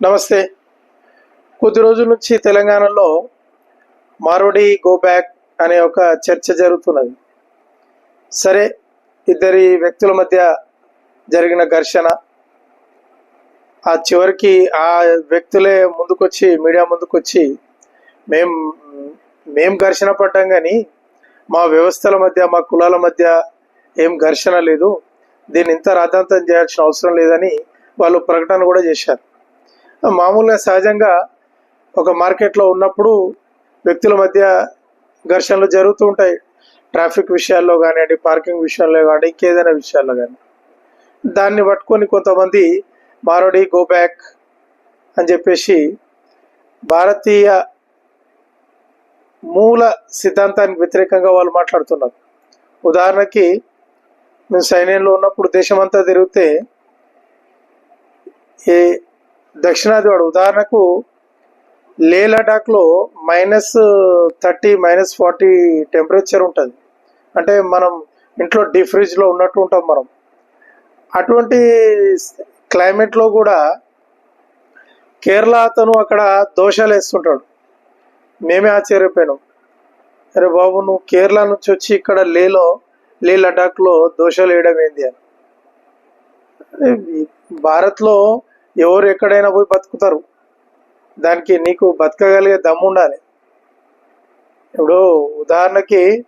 నమస్తే. కొద్ది రోజుల నుంచి తెలంగాణలో మారోడి గో బ్యాక్ అనే ఒక చర్చ జరుగుతున్నది. సరే ఇద్దరి వ్యక్తుల మధ్య జరిగిన ఘర్షణ ఆ చివరికి ఆ వ్యక్తులే ముందుకొచ్చి మీడియా ముందుకొచ్చి మేం మేం ఘర్షణ పడ్డాం కానీ మా వ్యవస్థల మధ్య మా కులాల మధ్య ఏం ఘర్షణ లేదు. దీన్ని ఇంత రాద్ధాంతం చేయాల్సిన అవసరం లేదని వాళ్ళు ప్రకటన కూడా చేశారు. మామూలుగా సహజంగా ఒక మార్కెట్లో ఉన్నప్పుడు వ్యక్తుల మధ్య ఘర్షణలు జరుగుతూ ఉంటాయి. ట్రాఫిక్ విషయాల్లో కానివ్వండి పార్కింగ్ విషయాల్లో కానీ ఇంకేదైనా విషయాల్లో కానీ దాన్ని పట్టుకొని కొంతమంది మారోడి గో బ్యాక్ అని చెప్పేసి భారతీయ మూల సిద్ధాంతానికి వ్యతిరేకంగా వాళ్ళు మాట్లాడుతున్నారు. ఉదాహరణకి మేము సైన్యంలో ఉన్నప్పుడు దేశమంతా తిరిగితే ఏ దక్షిణాది వాడు ఉదాహరణకు Leh లడాక్లో minus thirty minus forty temperature ఉంటుంది. అంటే మనం ఇంట్లో డీప్ ఫ్రిడ్జ్లో ఉన్నట్టు ఉంటాం మనం. అటువంటి క్లైమేట్లో కూడా కేరళ అతను అక్కడ దోషాలు వేస్తుంటాడు. మేమే ఆశ్చర్యపోయినాం. అరే బాబు నువ్వు కేరళ నుంచి వచ్చి ఇక్కడ లేలో లే లడాక్లో దోషాలు వేయడం ఏంది? అని. భారత్లో ఎవరు ఎక్కడైనా పోయి బతుకుతారు. దానికి నీకు బతకగలిగే దమ్ము ఉండాలి. ఇప్పుడు ఉదాహరణకి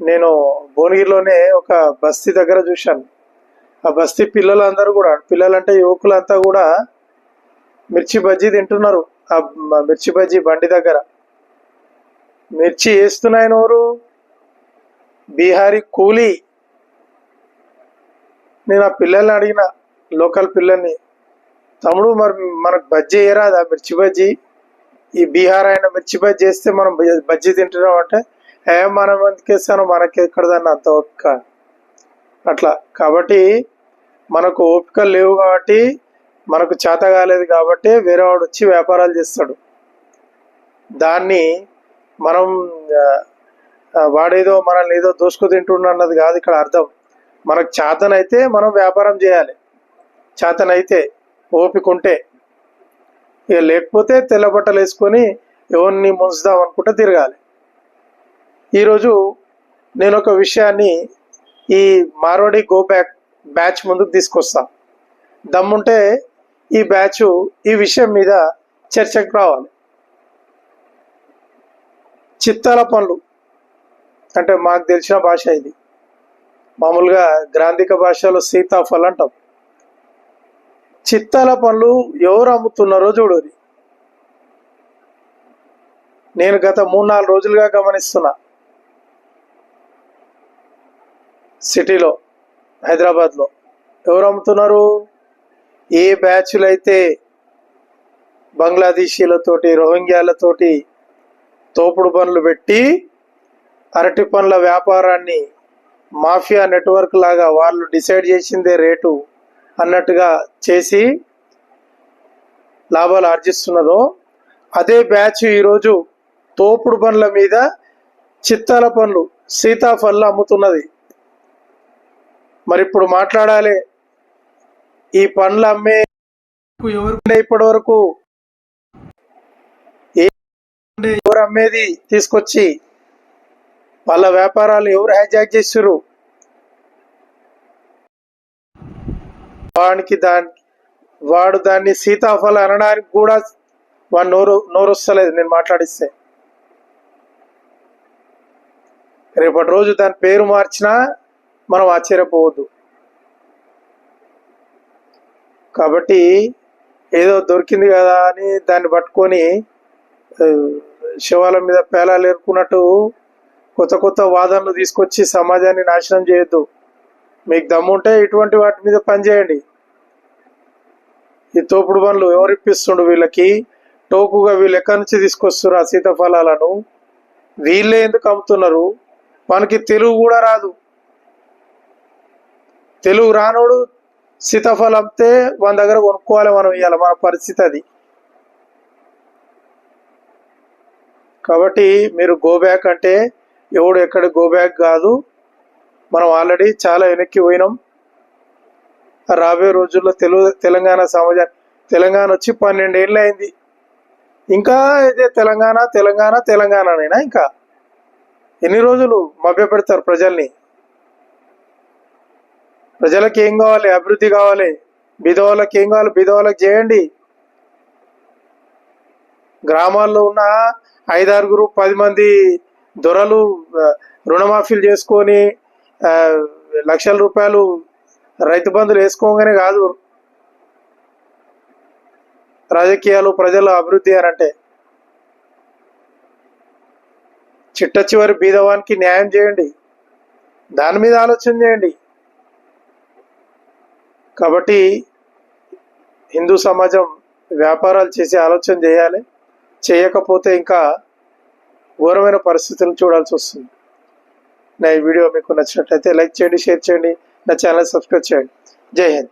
నేను భువనగిరిలోనే ఒక బస్తీ దగ్గర చూశాను. ఆ బస్తీ పిల్లలందరూ కూడా పిల్లలంటే యువకులంతా కూడా మిర్చి బజ్జీ తింటున్నారు. ఆ మిర్చి బజ్జీ బండి దగ్గర. మిర్చి వేస్తున్నాయన ఎవరు? బీహారీ కూలీ. నేను ఆ పిల్లల్ని అడిగిన లోకల్ పిల్లల్ని తమ్ముడు మరి మనకు బజ్జీ ఏరాదా మిర్చి బజ్జీ. ఈ బీహార్ అయిన మిర్చి బజ్జీ వేస్తే మనం బజ్జీ- తింటున్నాం అంటే ఏ మనం ఎందుకేస్తాను మనకి ఎక్కడదన్న అంత ఓపిక. అట్లా. కాబట్టి మనకు ఓపిక లేవు కాబట్టి మనకు చేత కాలేదు కాబట్టి వేరేవాడు వచ్చి వ్యాపారాలు చేస్తాడు. దాన్ని మనం వాడేదో మనల్ని ఏదో దోసుకు తింటున్నది అన్నది కాదు ఇక్కడ అర్థం. మనకు చేతనైతే మనం వ్యాపారం చేయాలి. చేతనైతే ఓపిక ఉంటే ఇక లేకపోతే తెల్ల బట్టలు వేసుకొని ఎవరిని ముంచుదాం అనుకుంటే తిరగాలి. ఈరోజు నేను ఒక విషయాన్ని ఈ మార్వాడి గో బ్యాక్ బ్యాచ్ ముందుకు తీసుకొస్తా. దమ్ముంటే ఈ బ్యాచ్ ఈ విషయం మీద చర్చకు రావాలి. చిత్తాల పనులు అంటే మాకు తెలిసిన భాష ఇది. మామూలుగా గ్రాంధిక భాషలో సీతాఫల్ అంటాం. చిత్తాల పండ్లు ఎవరు అమ్ముతున్నారో చూడరు నేను గత మూడు నాలుగు రోజులుగా గమనిస్తున్నా. సిటీలో హైదరాబాద్లో ఎవరు అమ్ముతున్నారు? ఏ బ్యాచ్లు అయితే బంగ్లాదేశీలతోటి రోహింగ్యాలతోటి తోపుడు పనులు పెట్టి అరటి పండ్ల వ్యాపారాన్ని మాఫియా నెట్వర్క్ లాగా వాళ్ళు డిసైడ్ చేసిందే రేటు అన్నట్టుగా చేసి లాభాలు ఆర్జిస్తున్నదో అదే బ్యాచ్ ఈరోజు తోపుడు పండ్ల మీద చిత్తాల పండ్లు సీతాఫళ్ళు అమ్ముతున్నది. మరి ఇప్పుడు మాట్లాడాలి ఈ పండ్లు అమ్మే ఎవరు ఇప్పటి వరకు ఎవరు అమ్మేది తీసుకొచ్చి వాళ్ళ వ్యాపారాలు ఎవరు హైజాక్ చేస్తున్నారు వానికి దాని వాడు దాన్ని సీతాఫల అనడానికి కూడా వాడు నోరు నోరు వస్తలేదు నేను మాట్లాడిస్తే. రేపటి రోజు దాని పేరు మార్చినా మనం ఆశ్చర్యపోవద్దు. కాబట్టి ఏదో దొరికింది కదా అని దాన్ని పట్టుకొని ఆ, శవాల మీద పేలాలు ఏరుకున్నట్టు కొత్త కొత్త వాదనలు తీసుకొచ్చి సమాజాన్ని నాశనం చేయొద్దు. మీకు దమ్ముంటే ఇటువంటి వాటి మీద పనిచేయండి ఈ తోపుడు పనులు ఎవరు ఇప్పిస్తుండు వీళ్ళకి? టోకుగా వీళ్ళు ఎక్కడి నుంచి తీసుకొస్తున్నారు ఆ సీతాఫలాలను? వీళ్ళే ఎందుకు అమ్ముతున్నారు? మనకి తెలుగు కూడా రాదు. తెలుగు రానోడు సీతాఫలం అమ్మితే మన దగ్గర కొనుక్కోవాలి మనం ఇవాళ మన పరిస్థితి అది. కాబట్టి మీరు గో బ్యాక్ అంటే ఎవడు ఎక్కడ గో బ్యాక్ కాదు. మనం ఆల్రెడీ చాలా వెనక్కి పోయినాం. రాబోయే రోజుల్లో తెలుగు తెలంగాణ సమాజాన్ని తెలంగాణ వచ్చి పన్నెండేళ్ళు అయింది. ఇంకా అయితే తెలంగాణ తెలంగాణ తెలంగాణనేనా ఇంకా? ఎన్ని రోజులు మభ్యపెడతారు ప్రజల్ని? ప్రజలకు ఏం కావాలి? అభివృద్ధి కావాలి. బీదవాళ్ళకి ఏం కావాలి? బీదవాళ్ళకి చేయండి. గ్రామాల్లో ఉన్న ఐదారుగురు పది మంది దొరలు రుణమాఫీలు చేసుకొని లక్షల రూపాయలు రైతు బంధులు వేసుకోగానే కాదు. రాజకీయాలు ప్రజల అభివృద్ధి అని అంటే చిట్ట చివరి బీదవానికి న్యాయం చేయండి. దాని మీద ఆలోచన చేయండి. కాబట్టి హిందూ సమాజం వ్యాపారాలు చేసి ఆలోచన చేయాలి. చేయకపోతే ఇంకా ఘోరమైన పరిస్థితులు చూడాల్సి వస్తుంది. నా ఈ వీడియో మీకు నచ్చినట్లయితే లైక్ చేయండి షేర్ చేయండి. నా ఛానల్ సబ్స్క్రైబ్ చేయండి. జై హింద్.